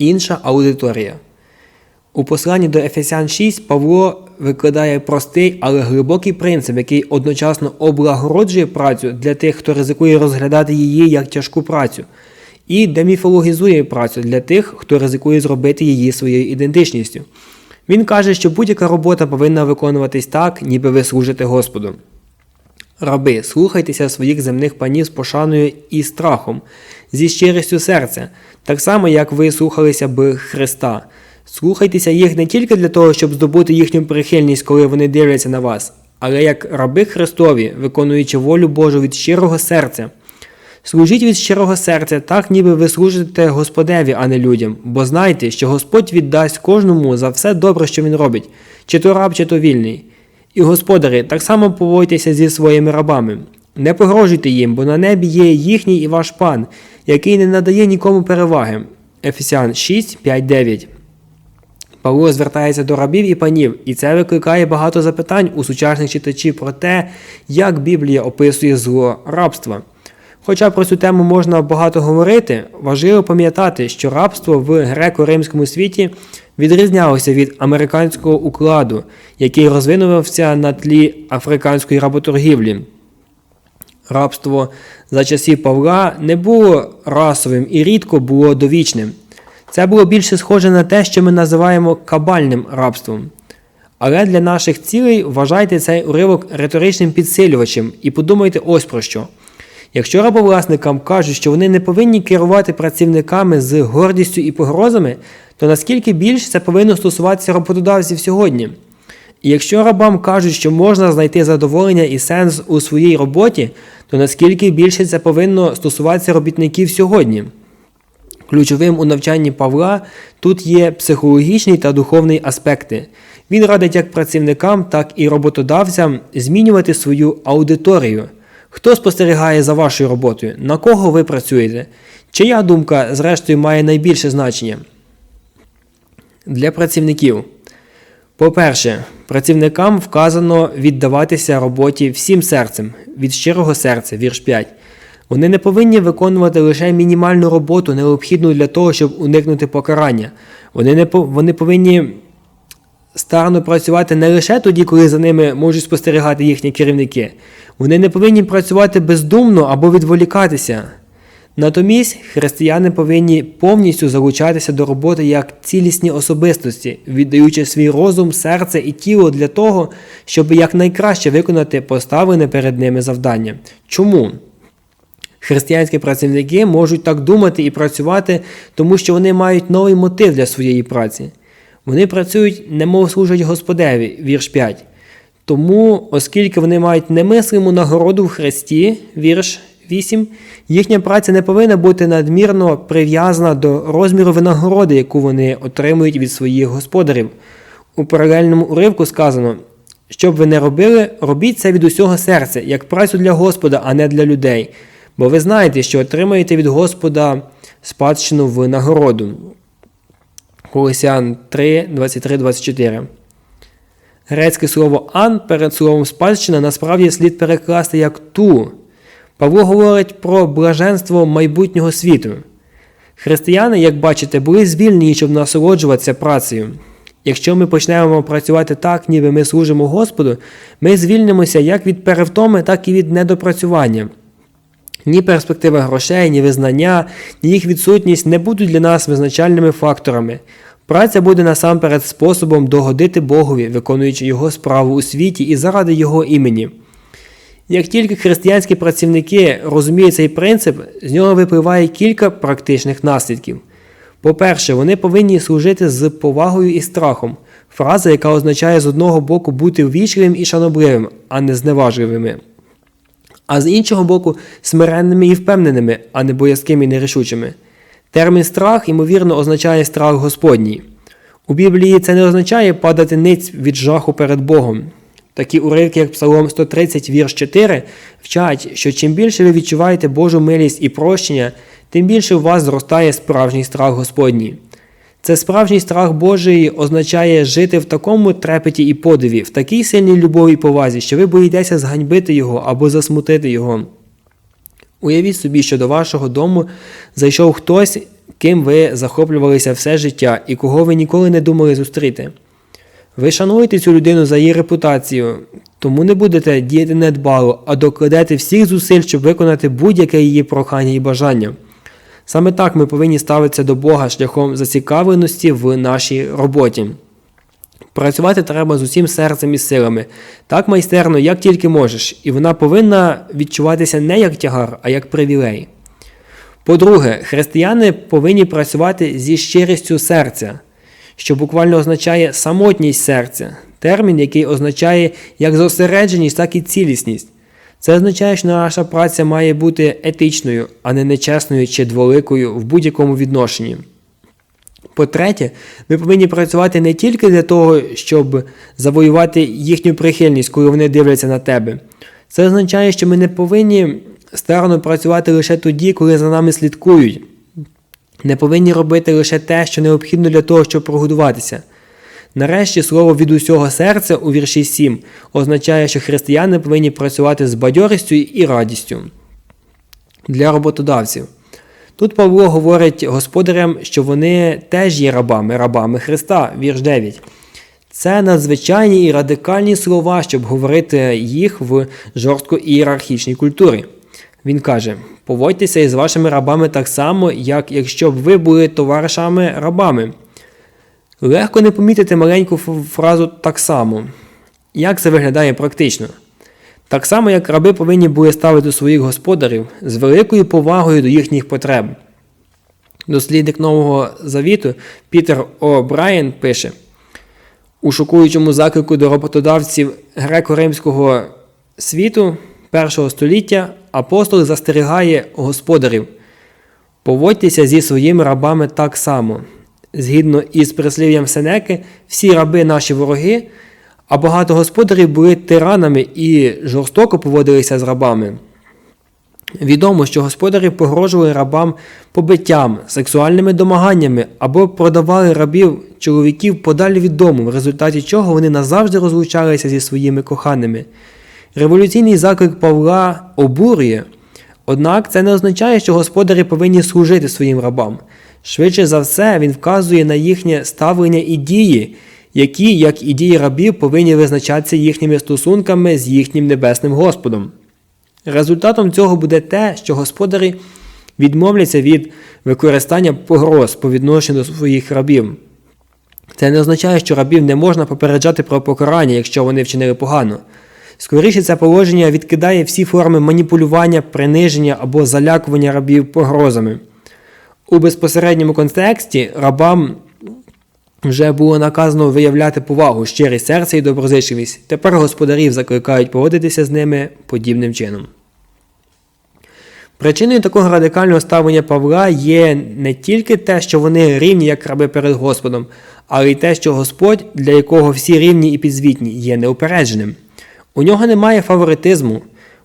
Інша аудиторія. У посланні до Ефесян 6 Павло викладає простий, але глибокий принцип, який одночасно облагороджує працю для тих, хто ризикує розглядати її як тяжку працю, і деміфологізує працю для тих, хто ризикує зробити її своєю ідентичністю. Він каже, що будь-яка робота повинна виконуватись так, ніби ви служите Господу. Раби, слухайтеся своїх земних панів з пошаною і страхом, зі щирістю серця, так само, як ви слухалися б Христа. Слухайтеся їх не тільки для того, щоб здобути їхню прихильність, коли вони дивляться на вас, але як раби Христові, виконуючи волю Божу від щирого серця. Служіть від щирого серця, так ніби ви служите Господеві, а не людям, бо знайте, що Господь віддасть кожному за все добре, що він робить, чи то раб, чи то вільний. І господарі, так само поводьтеся зі своїми рабами. Не погрожуйте їм, бо на небі є їхній і ваш пан, який не надає нікому переваги. Ефесян 6, 5, 9. Павло звертається до рабів і панів, і це викликає багато запитань у сучасних читачів про те, як Біблія описує зло рабства. Хоча про цю тему можна багато говорити, важливо пам'ятати, що рабство в греко-римському світі відрізнялося від американського укладу, який розвинувався на тлі африканської работоргівлі. Рабство за часів Павла не було расовим і рідко було довічним. Це було більше схоже на те, що ми називаємо кабальним рабством. Але для наших цілей вважайте цей уривок риторичним підсилювачем і подумайте ось про що. Якщо рабовласникам кажуть, що вони не повинні керувати працівниками з гордістю і погрозами, то наскільки більше це повинно стосуватися роботодавців сьогодні? І якщо рабам кажуть, що можна знайти задоволення і сенс у своїй роботі, то наскільки більше це повинно стосуватися робітників сьогодні? Ключовим у навчанні Павла тут є психологічний та духовний аспекти. Він радить як працівникам, так і роботодавцям змінювати свою аудиторію. Хто спостерігає за вашою роботою? На кого ви працюєте? Чия думка, зрештою, має найбільше значення? Для працівників. По-перше, працівникам вказано віддаватися роботі всім серцем, від щирого серця, вірш 5. Вони не повинні виконувати лише мінімальну роботу, необхідну для того, щоб уникнути покарання. Вони, не. Вони повинні старано працювати не лише тоді, коли за ними можуть спостерігати їхні керівники. Вони не повинні працювати бездумно або відволікатися. Натомість християни повинні повністю залучатися до роботи як цілісні особистості, віддаючи свій розум, серце і тіло для того, щоб якнайкраще виконати поставлене перед ними завдання. Чому? Християнські працівники можуть так думати і працювати, тому що вони мають новий мотив для своєї праці. Вони працюють, немов служать Господеві, вірш 5. Тому, оскільки вони мають немислиму нагороду в Христі, вірш 8, їхня праця не повинна бути надмірно прив'язана до розміру винагороди, яку вони отримують від своїх господарів. У паралельному уривку сказано, щоб ви не робили, робіть це від усього серця, як працю для Господа, а не для людей. Бо ви знаєте, що отримаєте від Господа спадщину в нагороду. Колосян 3, 23, 24. Грецьке слово ан перед словом спадщина насправді слід перекласти як ту. Павло говорить про блаженство майбутнього світу. Християни, як бачите, були звільнені, щоб насолоджуватися працею. Якщо ми почнемо працювати так, ніби ми служимо Господу, ми звільнимося як від перевтоми, так і від недопрацювання. Ні перспектива грошей, ні визнання, ні їх відсутність не будуть для нас визначальними факторами. Праця буде насамперед способом догодити Богові, виконуючи Його справу у світі і заради Його імені. Як тільки християнські працівники розуміють цей принцип, з нього випливає кілька практичних наслідків. По-перше, вони повинні служити з повагою і страхом, фраза, яка означає з одного боку бути ввічливим і шанобливим, а не зневажливими. А з іншого боку, смиренними і впевненими, а не боязкими і нерішучими. Термін страх, ймовірно, означає страх Господній. У Біблії це не означає падати ниць від жаху перед Богом. Такі уривки, як Псалом 130, вірш 4, вчать, що чим більше ви відчуваєте Божу милість і прощення, тим більше у вас зростає справжній страх Господній. Це справжній страх Божий означає жити в такому трепеті і подиві, в такій сильній любові і повазі, що ви боїтеся зганьбити його або засмутити його. Уявіть собі, що до вашого дому зайшов хтось, ким ви захоплювалися все життя і кого ви ніколи не думали зустріти. Ви шануєте цю людину за її репутацію, тому не будете діяти недбало, а докладете всіх зусиль, щоб виконати будь-яке її прохання і бажання. Саме так ми повинні ставитися до Бога шляхом зацікавленості в нашій роботі. Працювати треба з усім серцем і силами, так майстерно, як тільки можеш, і вона повинна відчуватися не як тягар, а як привілей. По-друге, християни повинні працювати зі щирістю серця, що буквально означає самотність серця, термін, який означає як зосередженість, так і цілісність. Це означає, що наша праця має бути етичною, а не нечесною чи дволикою в будь-якому відношенні. По-третє, ми повинні працювати не тільки для того, щоб завоювати їхню прихильність, коли вони дивляться на тебе. Це означає, що ми не повинні старано працювати лише тоді, коли за нами слідкують. Не повинні робити лише те, що необхідно для того, щоб прогодуватися. Нарешті слово від усього серця у вірші 7 означає, що християни повинні працювати з бадьорістю і радістю для роботодавців. Тут Павло говорить господарям, що вони теж є рабами, рабами Христа, вірш 9. Це надзвичайні і радикальні слова, щоб говорити їх в жорстко ієрархічній культурі. Він каже: поводьтеся із вашими рабами так само, як якщо б ви були товаришами рабами. Легко не помітити маленьку фразу так само. Як це виглядає практично? Так само, як раби повинні були ставити своїх господарів з великою повагою до їхніх потреб. Дослідник Нового Завіту Пітер О. Пише: у шокуючому заклику до роботодавців греко-римського світу першого століття апостол застерігає господарів. Поводьтеся зі своїми рабами так само. Згідно із прислів'ям Сенеки, всі раби наші вороги, а багато господарів були тиранами і жорстоко поводилися з рабами. Відомо, що господарі погрожували рабам побиттям, сексуальними домаганнями або продавали рабів чоловіків подалі від дому, в результаті чого вони назавжди розлучалися зі своїми коханими. Революційний заклик Павла обурює, однак це не означає, що господарі повинні служити своїм рабам. Швидше за все, він вказує на їхнє ставлення і дії, які, як і дії рабів, повинні визначатися їхніми стосунками з їхнім небесним Господом. Результатом цього буде те, що господарі відмовляться від використання погроз по відношенню до своїх рабів. Це не означає, що рабів не можна попереджати про покарання, якщо вони вчинили погано. Скоріше, це положення відкидає всі форми маніпулювання, приниження або залякування рабів погрозами. У безпосередньому контексті рабам вже було наказано виявляти повагу, щирість серця і доброзичливість. Тепер господарів закликають поводитися з ними подібним чином. Причиною такого радикального ставлення Павла є не тільки те, що вони рівні як раби перед Господом, але й те, що Господь, для якого всі рівні і підзвітні, є неупередженим. У нього немає фаворитизму,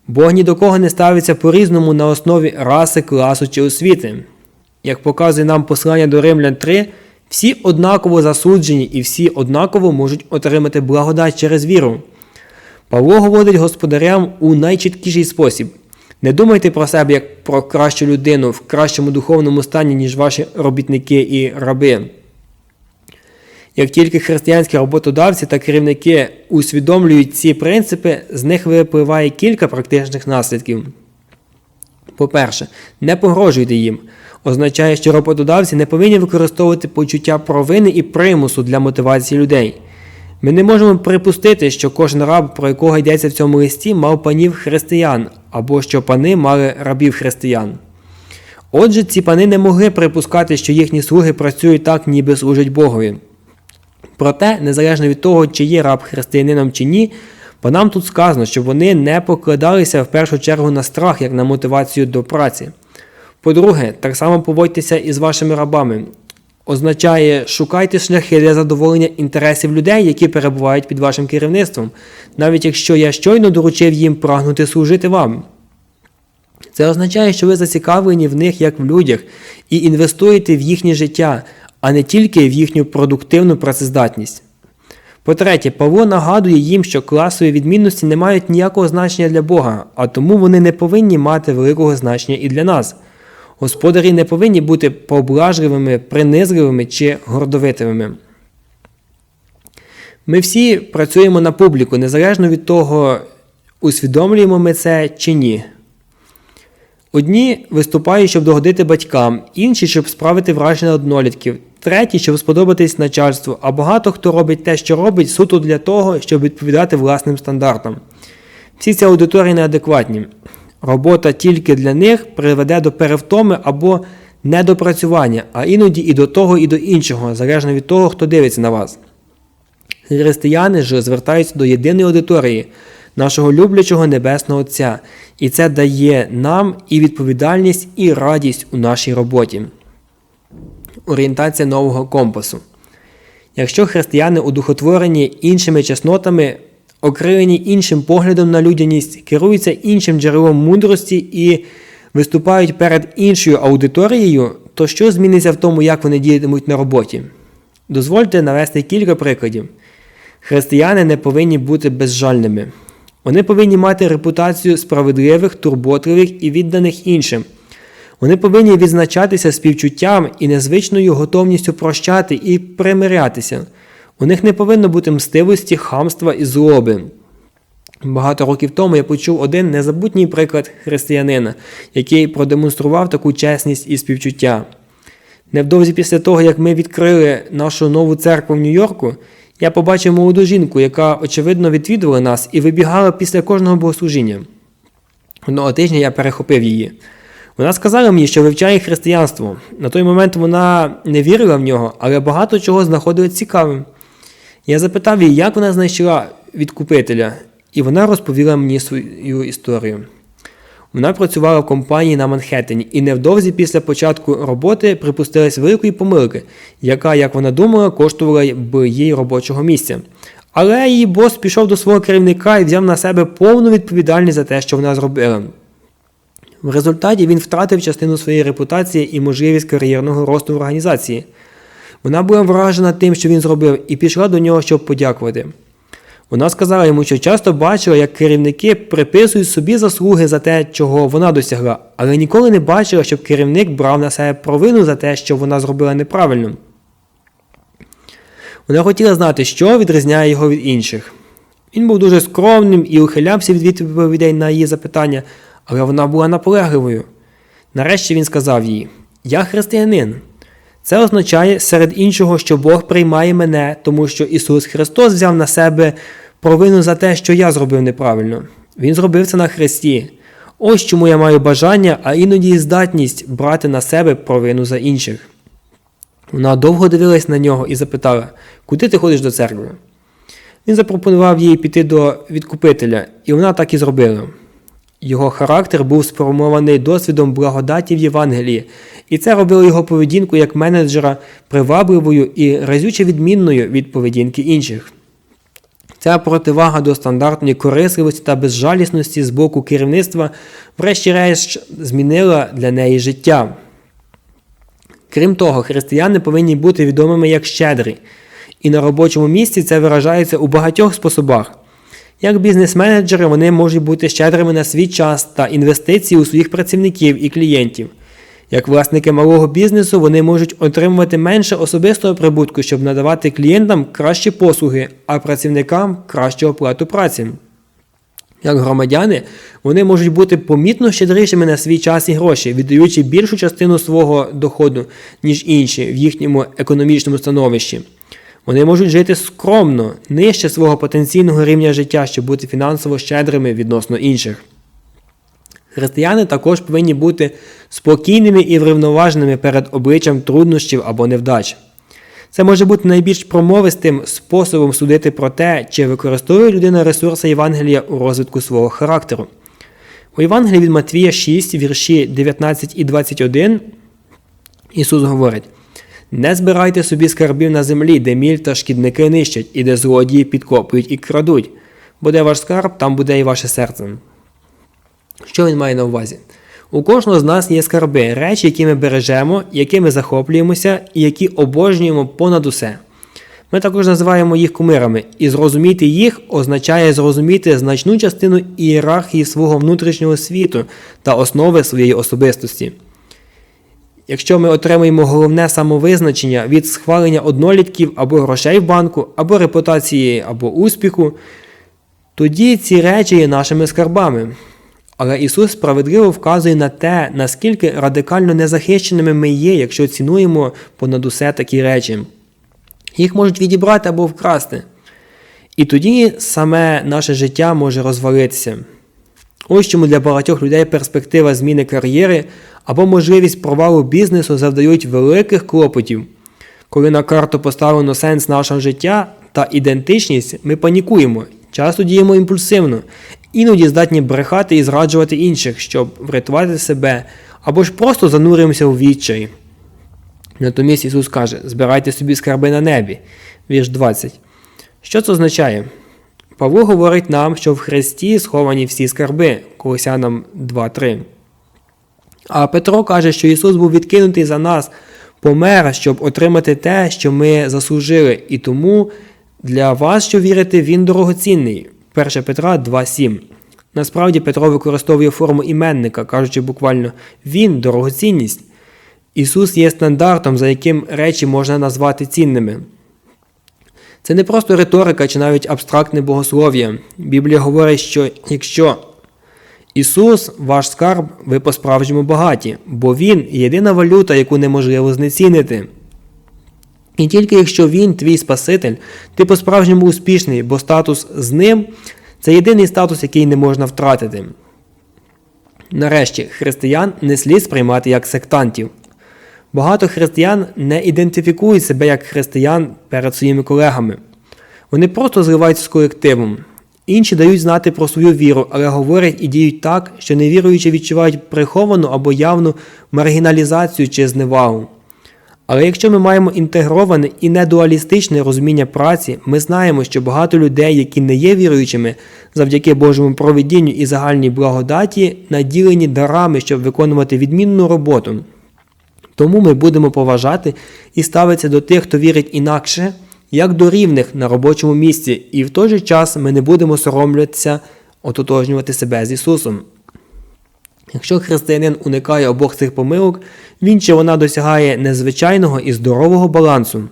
Бог ні до кого не ставиться по-різному на основі раси, класу чи освіти. Як показує нам послання до Римлян 3, всі однаково засуджені і всі однаково можуть отримати благодать через віру. Павло говорить господарям у найчіткіший спосіб. Не думайте про себе як про кращу людину в кращому духовному стані, ніж ваші робітники і раби. Як тільки християнські роботодавці та керівники усвідомлюють ці принципи, з них випливає кілька практичних наслідків. По-перше, не погрожуйте їм. Означає, що роботодавці не повинні використовувати почуття провини і примусу для мотивації людей. Ми не можемо припустити, що кожен раб, про якого йдеться в цьому листі, мав панів християн, або що пани мали рабів християн. Отже, ці пани не могли припускати, що їхні слуги працюють так, ніби служать Богові. Проте, незалежно від того, чи є раб християнином чи ні, панам тут сказано, що вони не покладалися в першу чергу на страх, як на мотивацію до праці. По-друге, так само поводьтеся із вашими рабами. Означає, шукайте шляхи для задоволення інтересів людей, які перебувають під вашим керівництвом, навіть якщо я щойно доручив їм прагнути служити вам. Це означає, що ви зацікавлені в них як в людях і інвестуєте в їхнє життя, а не тільки в їхню продуктивну працездатність. По-третє, Павло нагадує їм, що класові відмінності не мають ніякого значення для Бога, а тому вони не повинні мати великого значення і для нас. Господарі не повинні бути поблажливими, принизливими чи гордовитими. Ми всі працюємо на публіку, незалежно від того, усвідомлюємо ми це чи ні. Одні виступають, щоб догодити батькам, інші, щоб справити враження однолітків, треті, щоб сподобатись начальству, а багато хто робить те, що робить, суто для того, щоб відповідати власним стандартам. Всі ці аудиторії неадекватні. Робота тільки для них приведе до перевтоми або недопрацювання, а іноді і до того, і до іншого, залежно від того, хто дивиться на вас. Християни ж звертаються до єдиної аудиторії, нашого люблячого Небесного Отця, і це дає нам і відповідальність, і радість у нашій роботі. Орієнтація нового компасу. Якщо християни удухотворені іншими чеснотами, окрилені іншим поглядом на людяність, керуються іншим джерелом мудрості і виступають перед іншою аудиторією, то що зміниться в тому, як вони діятимуть на роботі? Дозвольте навести кілька прикладів. Християни не повинні бути безжальними. Вони повинні мати репутацію справедливих, турботливих і відданих іншим. Вони повинні відзначатися співчуттям і незвичною готовністю прощати і примирятися. У них не повинно бути мстивості, хамства і злоби. Багато років тому я почув один незабутній приклад християнина, який продемонстрував таку чесність і співчуття. Невдовзі після того, як ми відкрили нашу нову церкву в Нью-Йорку, я побачив молоду жінку, яка, очевидно, відвідувала нас і вибігала після кожного богослужіння. Одного тижня я перехопив її. Вона сказала мені, що вивчає християнство. На той момент вона не вірила в нього, але багато чого знаходила цікавим. Я запитав її, як вона знайшла відкупителя, і вона розповіла мені свою історію. Вона працювала в компанії на Манхеттені і невдовзі після початку роботи припустилась великої помилки, яка, як вона думала, коштувала б їй робочого місця. Але її бос пішов до свого керівника і взяв на себе повну відповідальність за те, що вона зробила. В результаті він втратив частину своєї репутації і можливість кар'єрного росту в організації. Вона була вражена тим, що він зробив, і пішла до нього, щоб подякувати. Вона сказала йому, що часто бачила, як керівники приписують собі заслуги за те, чого вона досягла, але ніколи не бачила, щоб керівник брав на себе провину за те, що вона зробила неправильно. Вона хотіла знати, що відрізняє його від інших. Він був дуже скромним і ухилявся від відповідей на її запитання, але вона була наполегливою. Нарешті він сказав їй: Я християнин. Це означає серед іншого, що Бог приймає мене, тому що Ісус Христос взяв на себе провину за те, що я зробив неправильно. Він зробив це на Христі. Ось чому я маю бажання, а іноді і здатність брати на себе провину за інших. Вона довго дивилась на нього і запитала, куди ти ходиш до церкви? Він запропонував їй піти до відкупителя, і вона так і зробила. Його характер був сформований досвідом благодаті в Євангелії, і це робило його поведінку як менеджера привабливою і разюче відмінною від поведінки інших. Ця противага до стандартної корисливості та безжалісності з боку керівництва, врешті-решт, змінила для неї життя. Крім того, християни повинні бути відомими як щедрі, і на робочому місці це виражається у багатьох способах. Як бізнес-менеджери вони можуть бути щедрими на свій час та інвестиції у своїх працівників і клієнтів. Як власники малого бізнесу вони можуть отримувати менше особистого прибутку, щоб надавати клієнтам кращі послуги, а працівникам кращу оплату праці. Як громадяни, вони можуть бути помітно щедрішими на свій час і гроші, віддаючи більшу частину свого доходу, ніж інші в їхньому економічному становищі. Вони можуть жити скромно, нижче свого потенційного рівня життя, щоб бути фінансово щедрими відносно інших. Християни також повинні бути спокійними і врівноваженими перед обличчям труднощів або невдач. Це може бути найбільш промовистим способом судити про те, чи використовує людина ресурси Євангелія у розвитку свого характеру. У Євангелії від Матвія 6, вірші 19 і 21 Ісус говорить: Не збирайте собі скарбів на землі, де міль та шкідники нищать, і де злодії підкопують і крадуть. Буде ваш скарб, там буде і ваше серце. Що він має на увазі? У кожного з нас є скарби, речі, які ми бережемо, якими захоплюємося і які обожнюємо понад усе. Ми також називаємо їх кумирами, і зрозуміти їх означає зрозуміти значну частину ієрархії свого внутрішнього світу та основи своєї особистості. Якщо ми отримуємо головне самовизначення від схвалення однолітків або грошей в банку, або репутації, або успіху, тоді ці речі є нашими скарбами. Але Ісус справедливо вказує на те, наскільки радикально незахищеними ми є, якщо цінуємо понад усе такі речі. Їх можуть відібрати або вкрасти. І тоді саме наше життя може розвалитися. Ось чому для багатьох людей перспектива зміни кар'єри або можливість провалу бізнесу завдають великих клопотів. Коли на карту поставлено сенс нашого життя та ідентичність, ми панікуємо, часто діємо імпульсивно, іноді здатні брехати і зраджувати інших, щоб врятувати себе, або ж просто зануримося у відчай. Натомість Ісус каже: збирайте собі скарби на небі, вірш 20. Що це означає? Павло говорить нам, що в Христі сховані всі скарби, Колосянам 2.3. А Петро каже, що Ісус був відкинутий за нас, помер, щоб отримати те, що ми заслужили, і тому для вас, що вірите, Він дорогоцінний. 1 Петра 2.7. Насправді Петро використовує форму іменника, кажучи буквально Він дорогоцінність. Ісус є стандартом, за яким речі можна назвати цінними. Це не просто риторика чи навіть абстрактне богослов'я. Біблія говорить, що якщо Ісус, ваш скарб, ви по-справжньому багаті, бо Він єдина валюта, яку неможливо знецінити. І тільки якщо Він, твій Спаситель, ти по-справжньому успішний, бо статус з ним це єдиний статус, який не можна втратити. Нарешті, християн не слід сприймати як сектантів. Багато християн не ідентифікують себе як християн перед своїми колегами. Вони просто зливаються з колективом. Інші дають знати про свою віру, але говорять і діють так, що невіруючі відчувають приховану або явну маргіналізацію чи зневагу. Але якщо ми маємо інтегроване і недуалістичне розуміння праці, ми знаємо, що багато людей, які не є віруючими, завдяки Божому проведінню і загальній благодаті, наділені дарами, щоб виконувати відмінну роботу. Тому ми будемо поважати і ставитися до тих, хто вірить інакше, як до рівних на робочому місці, і в той же час ми не будемо соромлятися ототожнювати себе з Ісусом. Якщо християнин уникає обох цих помилок, він чи вона досягає незвичайного і здорового балансу.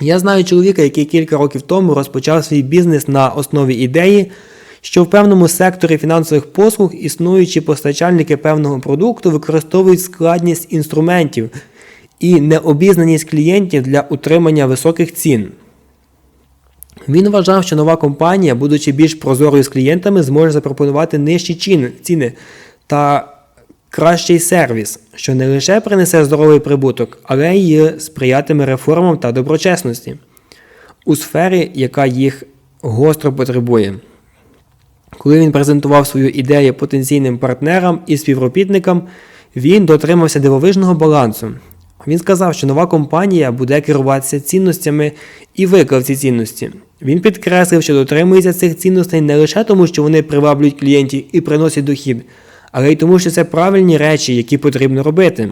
Я знаю чоловіка, який кілька років тому розпочав свій бізнес на основі ідеї, що в певному секторі фінансових послуг існуючі постачальники певного продукту використовують складність інструментів і необізнаність клієнтів для утримання високих цін. Він вважав, що нова компанія, будучи більш прозорою з клієнтами, зможе запропонувати нижчі ціни та кращий сервіс, що не лише принесе здоровий прибуток, але й сприятиме реформам та доброчесності у сфері, яка їх гостро потребує. Коли він презентував свою ідею потенційним партнерам і співробітникам, він дотримався дивовижного балансу. Він сказав, що нова компанія буде керуватися цінностями і виклав ці цінності. Він підкреслив, що дотримується цих цінностей не лише тому, що вони приваблюють клієнтів і приносять дохід, але й тому, що це правильні речі, які потрібно робити.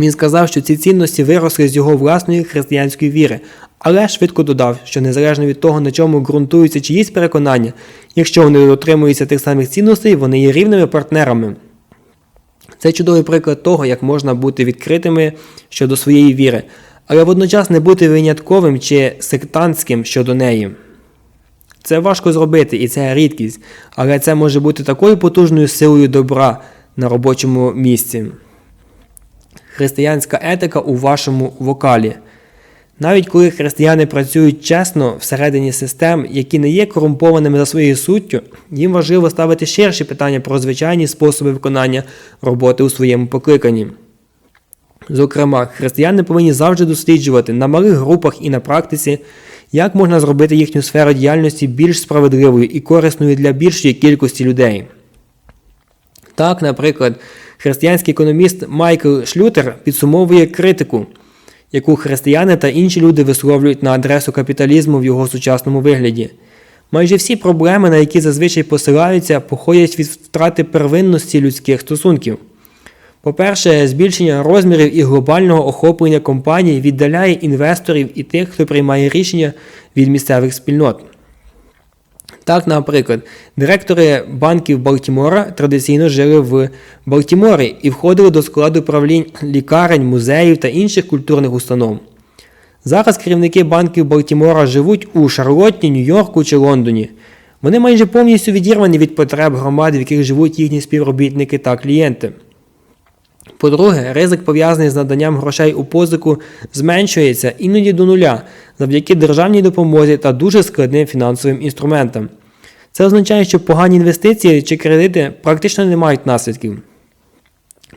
Він сказав, що ці цінності виросли з його власної християнської віри, але швидко додав, що незалежно від того, на чому ґрунтуються чиїсь переконання, якщо вони дотримуються тих самих цінностей, вони є рівними партнерами. Це чудовий приклад того, як можна бути відкритими щодо своєї віри, але водночас не бути винятковим чи сектантським щодо неї. Це важко зробити і це рідкість, але це може бути такою потужною силою добра на робочому місці. Християнська етика у вашому вокалі. Навіть коли християни працюють чесно всередині систем, які не є корумпованими за своєю суттю, їм важливо ставити ширші питання про звичайні способи виконання роботи у своєму покликанні. Зокрема, християни повинні завжди досліджувати на малих групах і на практиці, як можна зробити їхню сферу діяльності більш справедливою і корисною для більшої кількості людей. Так, наприклад, християнський економіст Майкл Шлютер підсумовує критику яку християни та інші люди висловлюють на адресу капіталізму в його сучасному вигляді. Майже всі проблеми, на які зазвичай посилаються, походять від втрати первинності людських стосунків. По-перше, збільшення розмірів і глобального охоплення компаній віддаляє інвесторів і тих, хто приймає рішення від місцевих спільнот. Так, наприклад, директори банків Балтімора традиційно жили в Балтіморі і входили до складу правлінь лікарень, музеїв та інших культурних установ. Зараз керівники банків Балтімора живуть у Шарлотті, Нью-Йорку чи Лондоні. Вони майже повністю відірвані від потреб громад, в яких живуть їхні співробітники та клієнти. По-друге, ризик пов'язаний з наданням грошей у позику зменшується іноді до нуля завдяки державній допомозі та дуже складним фінансовим інструментам. Це означає, що погані інвестиції чи кредити практично не мають наслідків.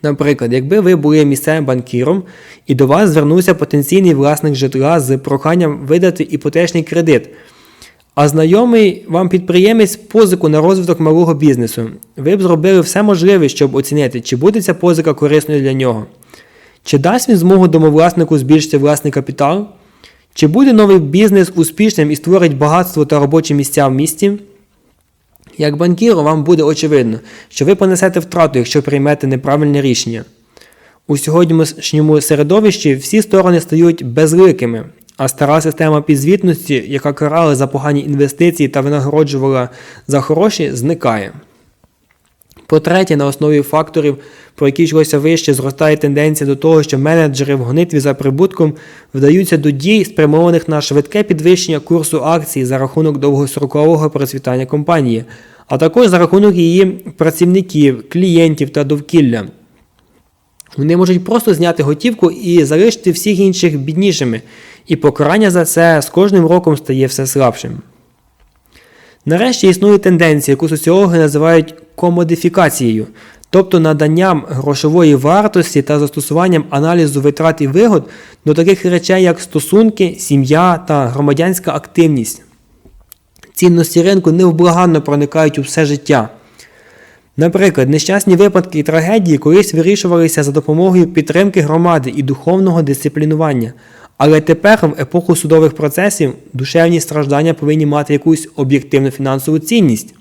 Наприклад, якби ви були місцевим банкіром і до вас звернувся потенційний власник житла з проханням видати іпотечний кредит, а знайомий вам підприємець позику на розвиток малого бізнесу, ви б зробили все можливе, щоб оцінити, чи буде ця позика корисною для нього. Чи дасть він змогу домовласнику збільшити власний капітал? Чи буде новий бізнес успішним і створить багатство та робочі місця в місті? Як банкіру вам буде очевидно, що ви понесете втрату, якщо приймете неправильне рішення. У сьогоднішньому середовищі всі сторони стають безликими, а стара система підзвітності, яка карала за погані інвестиції та винагороджувала за хороші, зникає. По-третє, на основі факторів, про які йшлося вище, зростає тенденція до того, що менеджери в гонитві за прибутком вдаються до дій, спрямованих на швидке підвищення курсу акцій за рахунок довгострокового процвітання компанії, а також за рахунок її працівників, клієнтів та довкілля. Вони можуть просто зняти готівку і залишити всіх інших біднішими, і покарання за це з кожним роком стає все слабшим. Нарешті існує тенденція, яку соціологи називають комодифікацією, тобто наданням грошової вартості та застосуванням аналізу витрат і вигод до таких речей, як стосунки, сім'я та громадянська активність. Цінності ринку невблаганно проникають у все життя. Наприклад, нещасні випадки і трагедії колись вирішувалися за допомогою підтримки громади і духовного дисциплінування. Але тепер, в епоху судових процесів, душевні страждання повинні мати якусь об'єктивну фінансову цінність.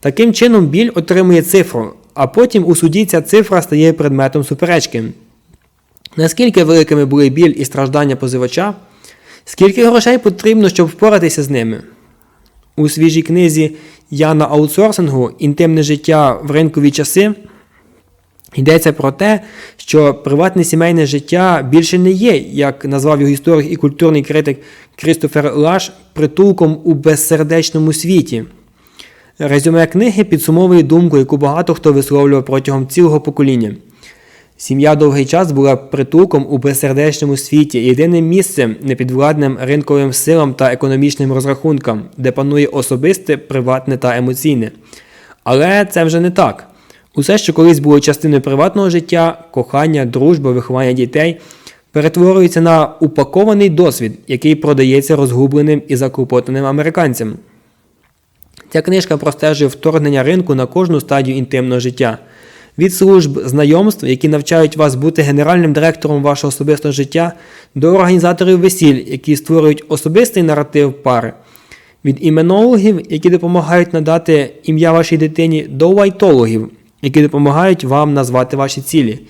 Таким чином, біль отримує цифру, а потім у суді ця цифра стає предметом суперечки. Наскільки великими були біль і страждання позивача, скільки грошей потрібно, щоб впоратися з ними? У свіжій книзі Яна аутсорсингу Інтимне життя в ринкові часи йдеться про те, що приватне сімейне життя більше не є, як назвав його історик і культурний критик Крістофер Лаш, притулком у безсердечному світі. Резюме книги підсумовує думку, яку багато хто висловлював протягом цілого покоління. Сім'я довгий час була притулком у безсердечному світі, єдиним місцем непідвладним ринковим силам та економічним розрахункам, де панує особисте, приватне та емоційне. Але це вже не так. Усе, що колись було частиною приватного життя, кохання, дружба, виховання дітей, перетворюється на упакований досвід, який продається розгубленим і заклопотаним американцям. Ця книжка простежує вторгнення ринку на кожну стадію інтимного життя. Від служб знайомств, які навчають вас бути генеральним директором вашого особистого життя, до організаторів весіль, які створюють особистий наратив пари, від іменологів, які допомагають надати ім'я вашій дитині, до вайтологів, які допомагають вам назвати ваші цілі,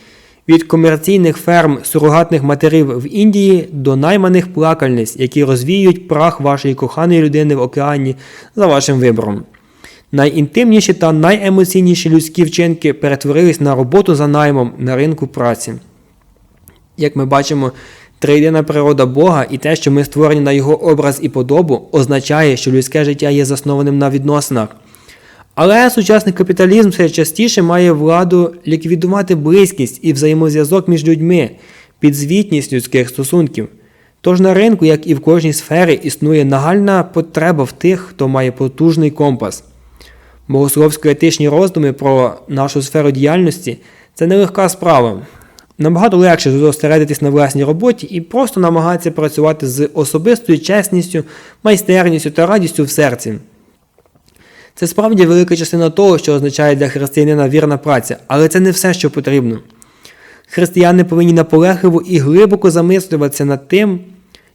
від комерційних ферм сурогатних матерів в Індії до найманих плакальниць, які розвіюють прах вашої коханої людини в океані за вашим вибором. Найінтимніші та найемоційніші людські вчинки перетворились на роботу за наймом на ринку праці. Як ми бачимо, триєдина природа Бога і те, що ми створені на його образ і подобу, означає, що людське життя є заснованим на відносинах. Але сучасний капіталізм все частіше має владу ліквідувати близькість і взаємозв'язок між людьми, підзвітність людських стосунків. Тож на ринку, як і в кожній сфері, існує нагальна потреба в тих, хто має потужний компас. Богословсько-етичні роздуми про нашу сферу діяльності це нелегка справа. Набагато легше зосередитись на власній роботі і просто намагатися працювати з особистою чесністю, майстерністю та радістю в серці. Це справді велика частина того, що означає для християнина вірна праця, але це не все, що потрібно. Християни повинні наполегливо і глибоко замислюватися над тим,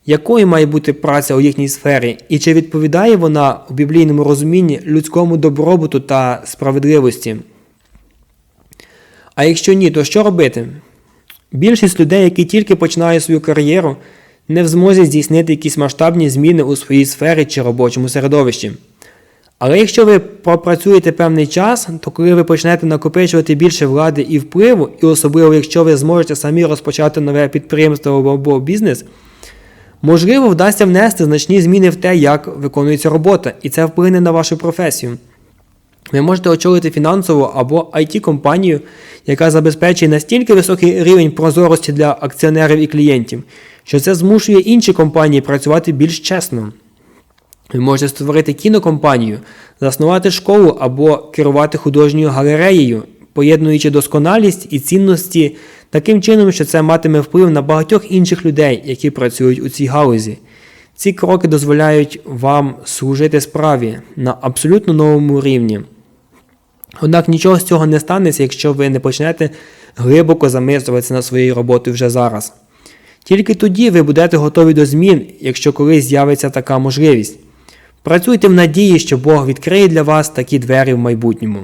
якою має бути праця у їхній сфері, і чи відповідає вона у біблійному розумінні людському добробуту та справедливості. А якщо ні, то що робити? Більшість людей, які тільки починають свою кар'єру, не в змозі здійснити якісь масштабні зміни у своїй сфері чи робочому середовищі. Але якщо ви пропрацюєте певний час, то коли ви почнете накопичувати більше влади і впливу, і особливо якщо ви зможете самі розпочати нове підприємство або бізнес, можливо, вдасться внести значні зміни в те, як виконується робота, і це вплине на вашу професію. Ви можете очолити фінансову або IT-компанію, яка забезпечує настільки високий рівень прозорості для акціонерів і клієнтів, що це змушує інші компанії працювати більш чесно. Ви можете створити кінокомпанію, заснувати школу або керувати художньою галереєю, поєднуючи досконалість і цінності таким чином, що це матиме вплив на багатьох інших людей, які працюють у цій галузі. Ці кроки дозволяють вам служити справі на абсолютно новому рівні. Однак нічого з цього не станеться, якщо ви не почнете глибоко замислюватися над своєю роботою вже зараз. Тільки тоді ви будете готові до змін, якщо колись з'явиться така можливість. Працюйте в надії, що Бог відкриє для вас такі двері в майбутньому.